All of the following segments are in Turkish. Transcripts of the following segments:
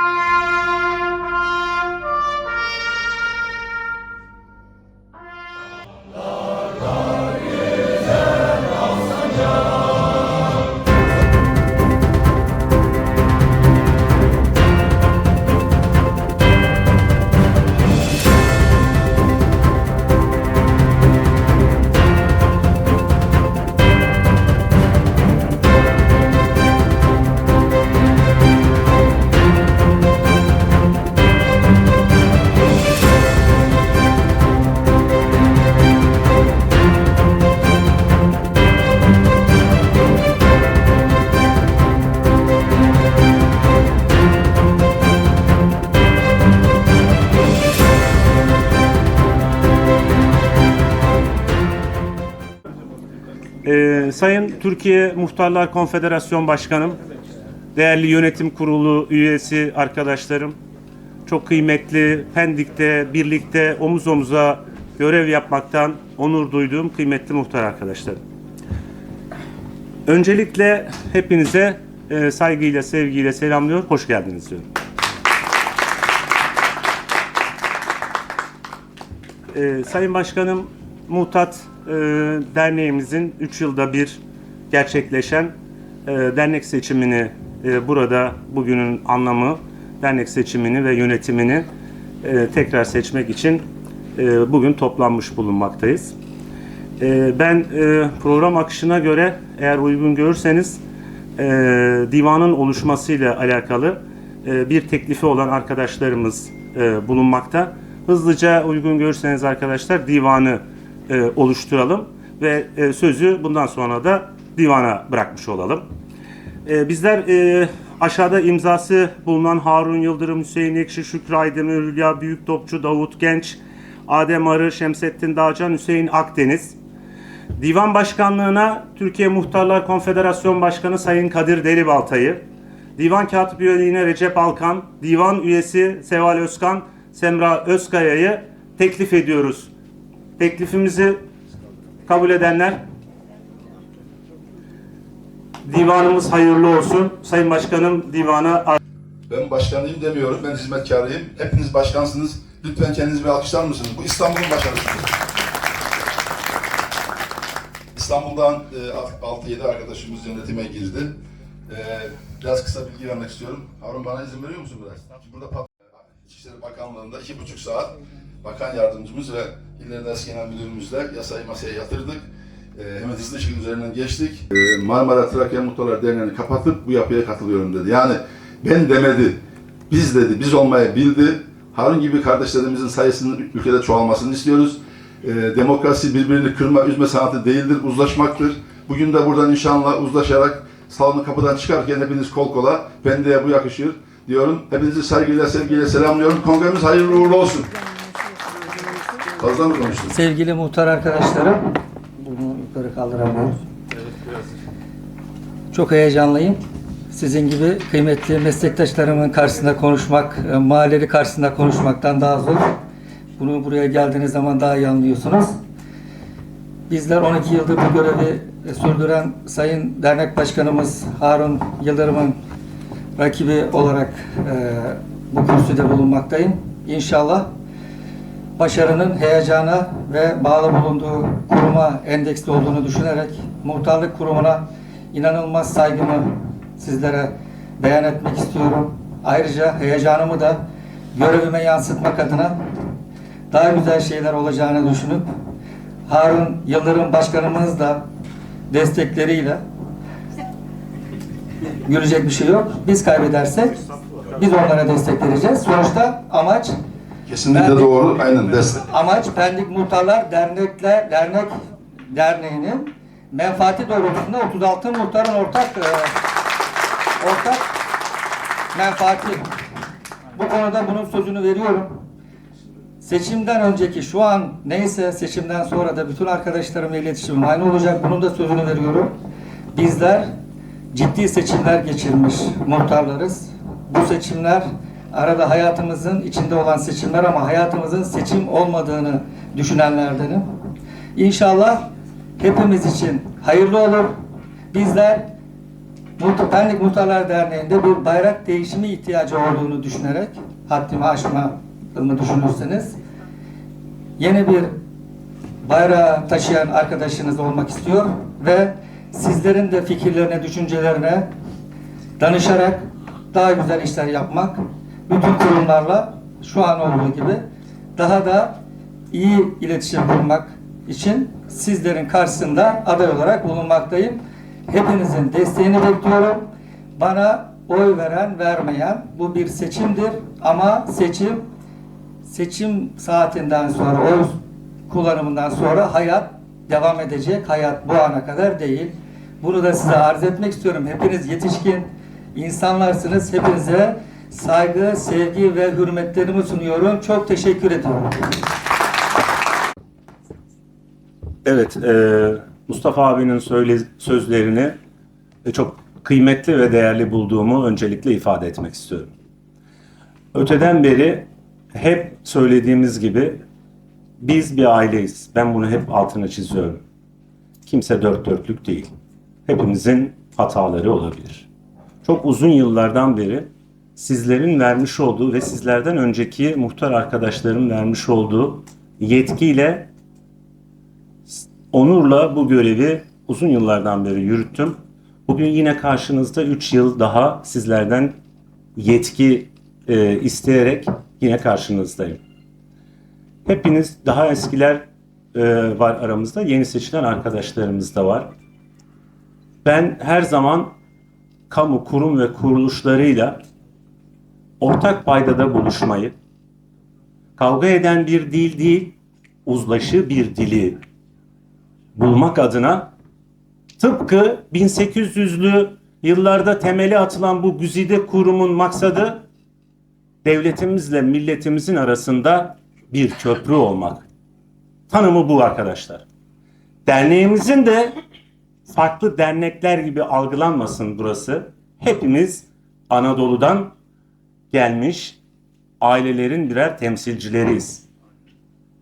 Ee, Sayın Türkiye Muhtarlar Konfederasyon Başkanım, değerli yönetim kurulu üyesi arkadaşlarım, çok kıymetli Pendik'te birlikte omuz omuza görev yapmaktan onur duyduğum kıymetli muhtar arkadaşlarım. Öncelikle hepinize e, saygıyla, sevgiyle selamlıyor, hoş geldiniz diyorum. Ee, Sayın Başkanım, Muhtat e, Derneğimizin 3 yılda bir gerçekleşen e, dernek seçimini e, burada bugünün anlamı dernek seçimini ve yönetimini e, tekrar seçmek için e, bugün toplanmış bulunmaktayız. E, ben e, program akışına göre eğer uygun görürseniz e, divanın oluşmasıyla alakalı e, bir teklifi olan arkadaşlarımız e, bulunmakta. Hızlıca uygun görürseniz arkadaşlar divanı e, oluşturalım ve e, sözü bundan sonra da divana bırakmış olalım. E, bizler e, aşağıda imzası bulunan Harun Yıldırım, Hüseyin Ekşi, Şükrü Aydemir, Hülya Büyüktopçu, Davut Genç, Adem Arı, Şemsettin Dağcan, Hüseyin Akdeniz. Divan Başkanlığına Türkiye Muhtarlar Konfederasyon Başkanı Sayın Kadir Delibaltay'ı, Divan Katip Üyeliğine Recep Alkan, Divan Üyesi Seval Özkan, Semra Özkaya'yı teklif ediyoruz. Teklifimizi kabul edenler Divanımız hayırlı olsun. Sayın Başkanım divana Ben başkanıyım demiyorum, ben hizmetkarıyım. Hepiniz başkansınız. Lütfen kendinizi bir alkışlar mısınız? Bu İstanbul'un başarısıdır. İstanbul'dan e, 6-7 arkadaşımız yönetime girdi. E, biraz kısa bilgi vermek istiyorum. Harun bana izin veriyor musun biraz? Burada Pat- İçişleri Bakanlığı'nda iki buçuk saat bakan yardımcımız ve İl Eski Genel Müdürümüzle yasayı masaya yatırdık. E, hemen hızlı şekilde üzerinden geçtik. E, Marmara Trakya Muhtarlar Derneği'ni kapatıp bu yapıya katılıyorum dedi. Yani ben demedi, biz dedi, biz olmaya bildi. Harun gibi kardeşlerimizin sayısının ülkede çoğalmasını istiyoruz. E, demokrasi birbirini kırma, üzme sanatı değildir, uzlaşmaktır. Bugün de buradan inşallah uzlaşarak salonu kapıdan çıkarken hepiniz kol kola, pendeye bu yakışır diyorum. Hepinizi saygıyla, sevgiyle selamlıyorum. Kongremiz hayırlı uğurlu olsun. Fazla mı konuştum? Sevgili muhtar arkadaşlarım, bunu yukarı kaldıramıyoruz. Çok heyecanlıyım. Sizin gibi kıymetli meslektaşlarımın karşısında konuşmak, e, mahalleli karşısında konuşmaktan daha zor. Bunu buraya geldiğiniz zaman daha iyi anlıyorsunuz. Bizler 12 yıldır bu görevi e, sürdüren Sayın Dernek Başkanımız Harun Yıldırım'ın rakibi olarak e, bu kürsüde bulunmaktayım. İnşallah başarının heyecana ve bağlı bulunduğu kuruma endeksli olduğunu düşünerek muhtarlık kurumuna inanılmaz saygımı sizlere beyan etmek istiyorum. Ayrıca heyecanımı da görevime yansıtmak adına daha güzel şeyler olacağını düşünüp Harun Yıldırım Başkanımız da destekleriyle gülecek bir şey yok. Biz kaybedersek biz onlara destek vereceğiz. Sonuçta amaç Kesinlikle Ben- doğru. Aynen destek. Amaç Pendik Muhtarlar Dernekler Dernek Derneği'nin menfaati doğrultusunda 36 muhtarın ortak e, ortak menfaati. Bu konuda bunun sözünü veriyorum. Seçimden önceki şu an neyse seçimden sonra da bütün arkadaşlarımla iletişimim aynı olacak. Bunun da sözünü veriyorum. Bizler ciddi seçimler geçirmiş muhtarlarız. Bu seçimler arada hayatımızın içinde olan seçimler ama hayatımızın seçim olmadığını düşünenlerdenim. İnşallah hepimiz için hayırlı olur. Bizler Pendik Muhtarlar Derneği'nde bir bayrak değişimi ihtiyacı olduğunu düşünerek haddimi aşmadığımı düşünürseniz yeni bir bayrağı taşıyan arkadaşınız olmak istiyor ve sizlerin de fikirlerine, düşüncelerine danışarak daha güzel işler yapmak, bütün kurumlarla şu an olduğu gibi daha da iyi iletişim kurmak için sizlerin karşısında aday olarak bulunmaktayım. Hepinizin desteğini bekliyorum. Bana oy veren, vermeyen bu bir seçimdir ama seçim seçim saatinden sonra oy kullanımından sonra hayat devam edecek. Hayat bu ana kadar değil. Bunu da size arz etmek istiyorum. Hepiniz yetişkin insanlarsınız. Hepinize saygı, sevgi ve hürmetlerimi sunuyorum. Çok teşekkür ediyorum. Evet, e, Mustafa abinin söyle, sözlerini çok kıymetli ve değerli bulduğumu öncelikle ifade etmek istiyorum. Öteden beri hep söylediğimiz gibi biz bir aileyiz. Ben bunu hep altına çiziyorum. Kimse dört dörtlük değil. Hepimizin hataları olabilir. Çok uzun yıllardan beri sizlerin vermiş olduğu ve sizlerden önceki muhtar arkadaşların vermiş olduğu yetkiyle onurla bu görevi uzun yıllardan beri yürüttüm. Bugün yine karşınızda 3 yıl daha sizlerden yetki e, isteyerek yine karşınızdayım. Hepiniz daha eskiler e, var aramızda, yeni seçilen arkadaşlarımız da var. Ben her zaman kamu kurum ve kuruluşlarıyla ortak paydada buluşmayı, kavga eden bir dil değil, uzlaşı bir dili bulmak adına tıpkı 1800'lü yıllarda temeli atılan bu güzide kurumun maksadı devletimizle milletimizin arasında bir köprü olmak. Tanımı bu arkadaşlar. Derneğimizin de farklı dernekler gibi algılanmasın burası. Hepimiz Anadolu'dan gelmiş ailelerin birer temsilcileriyiz.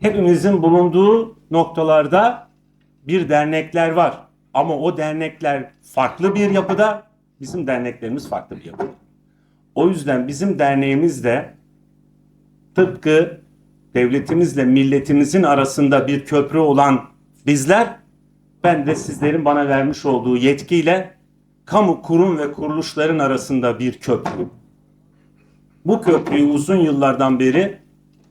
Hepimizin bulunduğu noktalarda bir dernekler var. Ama o dernekler farklı bir yapıda, bizim derneklerimiz farklı bir yapıda. O yüzden bizim derneğimiz de tıpkı devletimizle milletimizin arasında bir köprü olan bizler, ben de sizlerin bana vermiş olduğu yetkiyle kamu kurum ve kuruluşların arasında bir köprü. Bu köprüyü uzun yıllardan beri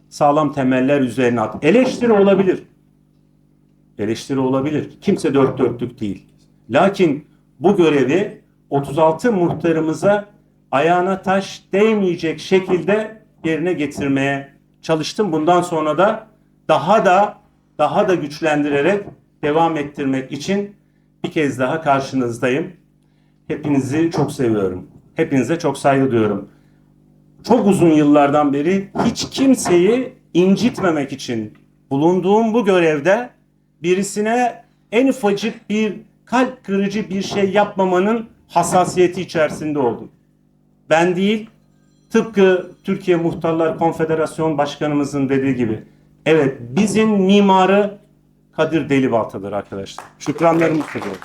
sağlam temeller üzerine at. Eleştiri olabilir eleştiri olabilir. Kimse dört dörtlük değil. Lakin bu görevi 36 muhtarımıza ayağına taş değmeyecek şekilde yerine getirmeye çalıştım. Bundan sonra da daha da daha da güçlendirerek devam ettirmek için bir kez daha karşınızdayım. Hepinizi çok seviyorum. Hepinize çok saygı duyuyorum. Çok uzun yıllardan beri hiç kimseyi incitmemek için bulunduğum bu görevde birisine en ufacık bir kalp kırıcı bir şey yapmamanın hassasiyeti içerisinde oldum. Ben değil, tıpkı Türkiye Muhtarlar Konfederasyon Başkanımızın dediği gibi. Evet, bizim mimarı Kadir Delibalta'dır arkadaşlar. Şükranlarımı sunuyorum.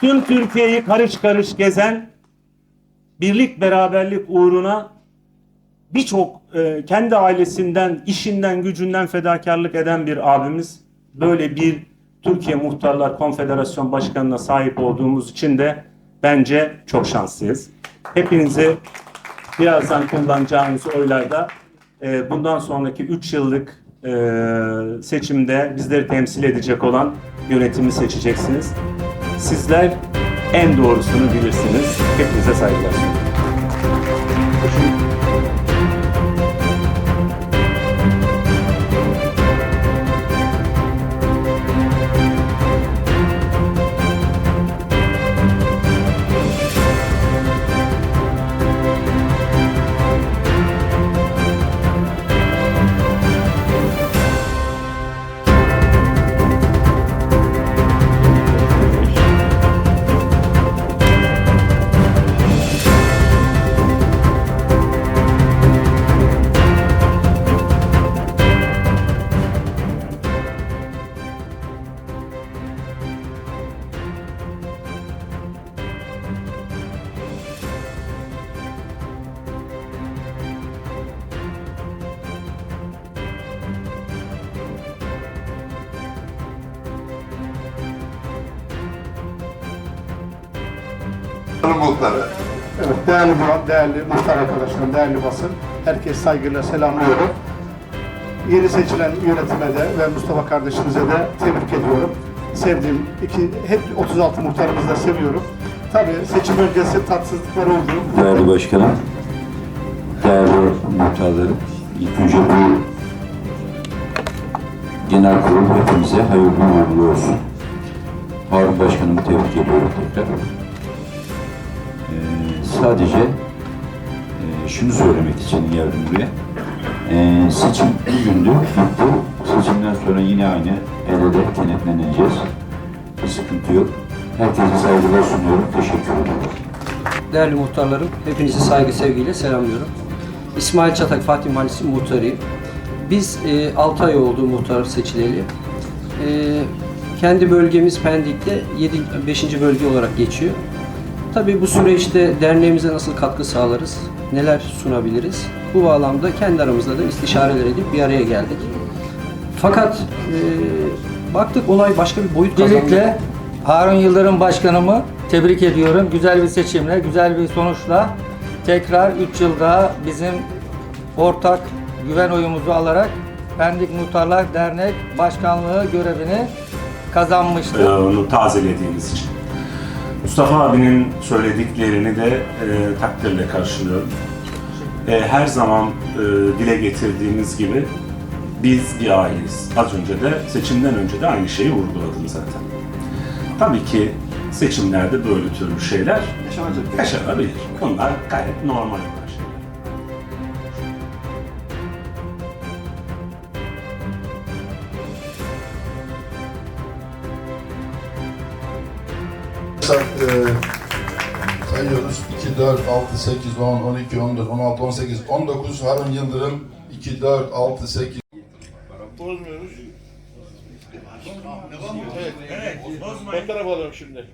Tüm Türkiye'yi karış karış gezen, birlik beraberlik uğruna birçok e, kendi ailesinden, işinden, gücünden fedakarlık eden bir abimiz böyle bir Türkiye Muhtarlar Konfederasyon Başkanı'na sahip olduğumuz için de bence çok şanslıyız. Hepinizi birazdan kullanacağınız oylarda e, bundan sonraki 3 yıllık e, seçimde bizleri temsil edecek olan yönetimi seçeceksiniz. Sizler en doğrusunu bilirsiniz. Hepinize saygılar sunuyorum. Muhtarı. Evet, değerli Murat, değerli muhtar arkadaşlarım, değerli basın, herkes saygıyla selamlıyorum. Yeni seçilen yönetime de ve Mustafa kardeşimize de tebrik ediyorum. Sevdiğim, iki, hep 36 muhtarımızı da seviyorum. Tabii seçim öncesi tatsızlıklar oldu. Değerli başkanım, değerli muhtarlarım, ilk önce bu genel kurul hepimize hayırlı uğurlu olsun. Harun Başkanımı tebrik ediyorum tekrar. Sadece e, şunu söylemek için geldim buraya. Ee, seçim bugündü, bitti. Seçimden sonra yine aynı el ele kenetleneceğiz. Bir sıkıntı yok. Herkese saygılar sunuyorum. Teşekkür ederim. Değerli muhtarlarım, hepinizi saygı sevgiyle selamlıyorum. İsmail Çatak, Fatih Mahallesi muhtarıyım. Biz e, 6 ay oldu muhtar seçileli. E, kendi bölgemiz Pendik'te 7, 5. bölge olarak geçiyor. Tabii bu süreçte derneğimize nasıl katkı sağlarız, neler sunabiliriz? Bu bağlamda kendi aramızda da istişareler edip bir araya geldik. Fakat e, baktık olay başka bir boyut kazandı. Öncelikle Harun Yıldırım Başkanımı tebrik ediyorum. Güzel bir seçimle, güzel bir sonuçla tekrar 3 yılda bizim ortak güven oyumuzu alarak Pendik Muhtarlar Dernek Başkanlığı görevini kazanmıştır. e, onu tazelediğiniz için. Mustafa abinin söylediklerini de e, takdirle karşılıyorum. E, her zaman e, dile getirdiğimiz gibi biz bir aileyiz. Az önce de seçimden önce de aynı şeyi vurguladım zaten. Tabii ki seçimlerde böyle tür şeyler yaşanabilir. Bunlar gayet normal 4, 6, 8, 10, 12, 14, 16, 18, 19. Harun Yıldırım 2, 4, 6, 8. Bozmuyoruz. Evet. Fotoğraf alalım şimdi.